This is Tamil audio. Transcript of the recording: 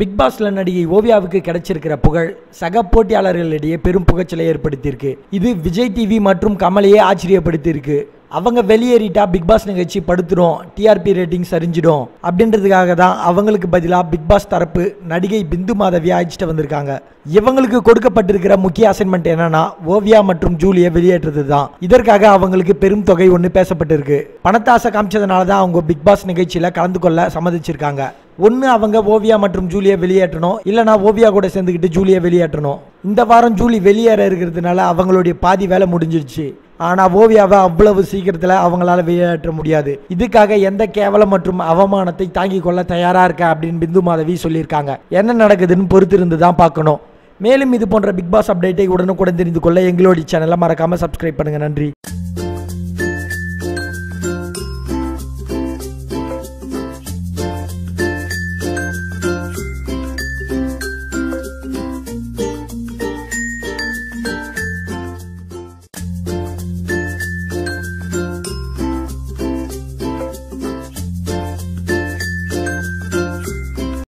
பிக் பாஸ்ல நடிகை ஓவியாவுக்கு கிடைச்சிருக்கிற புகழ் சக போட்டியாளர்களிடையே பெரும் புகைச்சலை ஏற்படுத்தியிருக்கு. இது விஜய் டிவி மற்றும் கமலையே ஆச்சரியப்படுத்தியிருக்கு. அவங்க வெளியேறிட்டா பிக் பாஸ் நிகழ்ச்சி படுத்துடும் டிஆர்பி ரேட்டிங் சரிஞ்சிடும் அப்படின்றதுக்காக தான் அவங்களுக்கு பதிலாக பிக் பாஸ் தரப்பு நடிகை பிந்து மாதவி அழைச்சிட்டு வந்திருக்காங்க. இவங்களுக்கு கொடுக்கப்பட்டிருக்கிற முக்கிய அசைன்மெண்ட் என்னன்னா ஓவியா மற்றும் ஜூலியை வெளியேற்றது தான். இதற்காக அவங்களுக்கு பெரும் தொகை ஒன்று பேசப்பட்டிருக்கு. பணத்தாசை காமிச்சதுனால தான் அவங்க பிக் பாஸ் நிகழ்ச்சியில் கலந்து கொள்ள சம்மதிச்சிருக்காங்க. ஒன்று அவங்க ஓவியா மற்றும் ஜூலியை வெளியேற்றணும். இல்லைனா ஓவியா கூட சேர்ந்துக்கிட்டு ஜூலியை வெளியேற்றணும். இந்த வாரம் ஜூலி வெளியேற இருக்கிறதுனால அவங்களுடைய பாதி வேலை முடிஞ்சிருச்சு. ஆனால் ஓவியாவை அவ்வளவு சீக்கிரத்தில் அவங்களால வெளியேற்ற முடியாது. இதுக்காக எந்த கேவலம் மற்றும் அவமானத்தை தாங்கிக் கொள்ள தயாராக இருக்க அப்படின்னு பிந்து மாதவி சொல்லியிருக்காங்க. என்ன நடக்குதுன்னு பொறுத்திருந்து தான் பார்க்கணும். மேலும் இது போன்ற பிக் பாஸ் அப்டேட்டை உடனுக்குடன் தெரிந்து கொள்ள எங்களுடைய சேனலை மறக்காமல் சப்ஸ்கிரைப் பண்ணுங்கள் நன்றி.